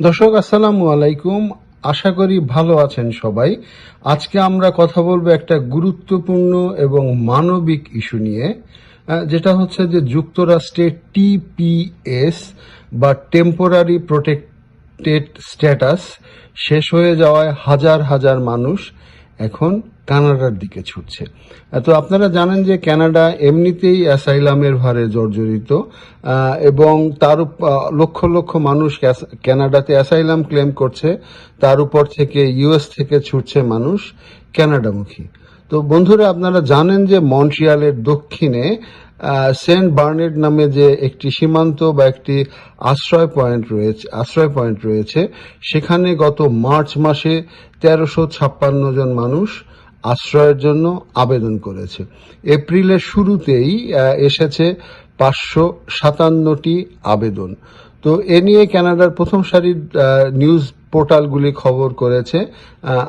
দর্শক, আসসালামু আলাইকুম। আশা করি ভালো আছেন সবাই। আজকে আমরা কথা বলব একটা গুরুত্বপূর্ণ এবং মানবিক ইস্যু নিয়ে যেটা হচ্ছে যে যুক্তরাষ্ট্রে টিপিএস বা টেম্পোরারি প্রোটেক্টেড স্ট্যাটাস শেষ হয়ে যাওয়ায় হাজার হাজার মানুষ এখন কানাডার দিকে ছুটছে। তো আপনারা জানেন যে কানাডা এমনিতেই অ্যাসাইলামের ভারে জর্জরিত এবং তার লক্ষ লক্ষ মানুষ কানাডাতে অ্যাসাইলাম ক্লেম করছে। তার উপর থেকে ইউএস থেকে ছুটছে মানুষ কানাডামুখী। তো বন্ধুরা, আপনারা জানেন যে মন্ট্রিয়ালের দক্ষিণে সেন্ট বার্নেড নামে যে একটি সীমান্ত বা একটি আশ্রয় পয়েন্ট রয়েছে, আশ্রয় পয়েন্ট রয়েছে, সেখানে গত মার্চ মাসে তেরোশো ছাপ্পান্ন জন মানুষ আশ্রয়ের জন্য আবেদন করেছে। এপ্রিলের শুরুতেই এসেছে পাঁচশো সাতান্নটি আবেদন। তো এ নিয়ে কানাডার প্রথম সারির নিউজ পোর্টালগুলি খবর করেছে।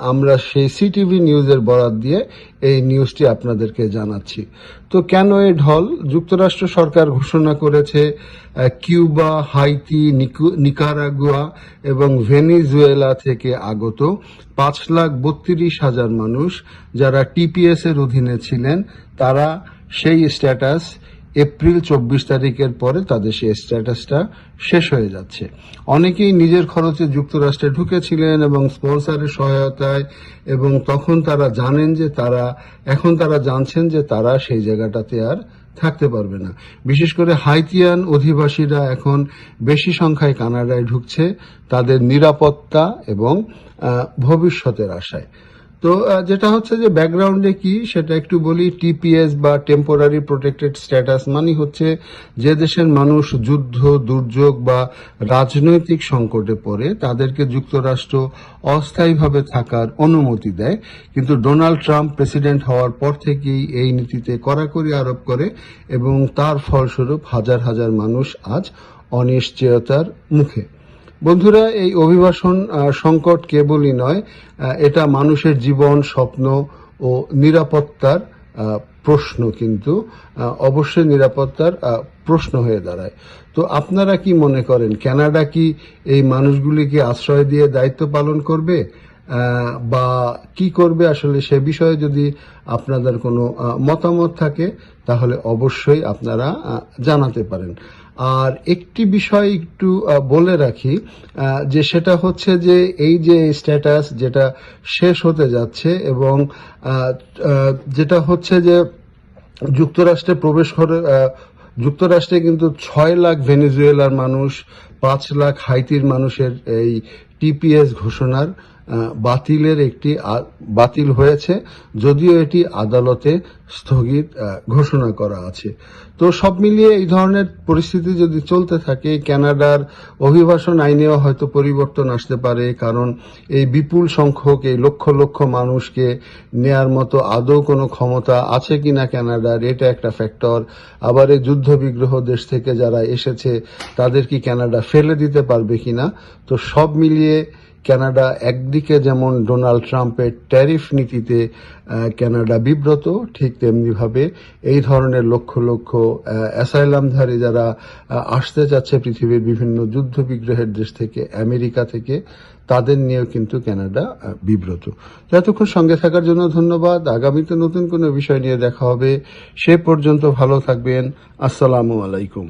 আমরা সেই সিটিভি নিউজের বরাত দিয়ে এই নিউজটি আপনাদেরকে জানাচ্ছি। তো কেন এই ঢল? যুক্তরাষ্ট্র সরকার ঘোষণা করেছে কিউবা, হাইতি, নিকু- নিকারাগুয়া এবং ভেনিজুয়েলা থেকে আগত পাঁচ লাখ বত্রিশ হাজার মানুষ যারা টিপিএস এর অধীনে ছিলেন, তারা সেই স্ট্যাটাস এপ্রিল চব্বিশ তারিখের পরে তাদের সেই স্ট্যাটাসটা শেষ হয়ে যাচ্ছে। অনেকেই নিজের খরচে যুক্তরাষ্ট্রে ঢুকেছিলেন এবং স্পন্সরের সহায়তায় এবং তখন তারা জানেন যে তারা, এখন তারা জানছেন যে তারা সেই জায়গাটাতে আর থাকতে পারবে না। বিশেষ করে হাইতিয়ান অধিবাসীরা এখন বেশি সংখ্যায় কানাডায় ঢুকছে তাদের নিরাপত্তা এবং ভবিষ্যতের আশায়। তো যেটা হচ্ছে যে ব্যাকগ্রাউন্ডে কি, সেটা একটু বলি টিপিএস বা টেম্পোরারি প্রোটেক্টেড স্ট্যাটাস মানে হচ্ছে যে দেশের মানুষ যুদ্ধ, দুর্যোগ বা রাজনৈতিক সংকটে পড়ে, তাদেরকে যুক্তরাষ্ট্র অস্থায়ীভাবে থাকার অনুমতি দেয়। কিন্তু ডোনাল্ড ট্রাম্প প্রেসিডেন্ট হওয়ার পর থেকেই এই নীতিতে কড়াকড়ি আরোপ করে এবং তার ফলস্বরূপ হাজার হাজার মানুষ আজ অনিশ্চয়তার মুখে। বন্ধুরা, এই অভিবাসন সংকট কেবলই নয় এটা মানুষের জীবন, স্বপ্ন ও নিরাপত্তার প্রশ্ন কিন্তু অবশ্যই নিরাপত্তার প্রশ্ন হয়ে দাঁড়ায়। তো আপনারা কি মনে করেন, কানাডা কি এই মানুষগুলিকে আশ্রয় দিয়ে দায়িত্ব পালন করবে? বা কি করবে আসলে সে বিষয়ে যদি আপনাদের কোনো মতামত থাকে, তাহলে অবশ্যই আপনারা জানাতে পারেন। আর একটি বিষয় একটু বলে রাখি যে সেটা হচ্ছে যে এই যে স্ট্যাটাস যেটা শেষ হতে যাচ্ছে এবং যেটা হচ্ছে যে যুক্তরাষ্ট্রে প্রবেশ করে যুক্তরাষ্ট্রে কিন্তু ছয় লাখ ভেনেজুয়েলার মানুষ, পাঁচ লাখ হাইতির মানুষের এই টিপিএস ঘোষণার বাতিলের একটি বাতিল হয়েছে, যদিও এটি আদালতে স্থগিত ঘোষণা করা আছে। তো সব মিলিয়ে এই ধরনের পরিস্থিতি যদি চলতে থাকে, ক্যানাডার অভিবাসন আইনেও হয়তো পরিবর্তন আসতে পারে, কারণ এই বিপুল সংখ্যক, এই লক্ষ লক্ষ মানুষকে নেয়ার মতো আদৌ কোনো ক্ষমতা আছে কিনা ক্যানাডার, এটা একটা ফ্যাক্টর। আবার এই যুদ্ধবিগ্রহ দেশ থেকে যারা এসেছে, তাদের কি ক্যানাডা ফেলে দিতে পারবে কিনা? তো সব মিলিয়ে কানাডা একদিকে যেমন ডোনাল্ড ট্রাম্পের ট্যারিফ নীতিতে কানাডা বিব্রত, ঠিক তেমনিভাবে এই ধরনের লক্ষ লক্ষ অ্যাসাইলামধারী যারা আসতে চাচ্ছে পৃথিবীর বিভিন্ন যুদ্ধ বিগ্রহের দেশ থেকে, আমেরিকা থেকে, তাদের নিয়েও কিন্তু কানাডা বিব্রত। যতক্ষণ সঙ্গে থাকার জন্য ধন্যবাদ। আগামীতে নতুন কোনো বিষয় নিয়ে দেখা হবে। সে পর্যন্ত ভালো থাকবেন। আসসালামু আলাইকুম।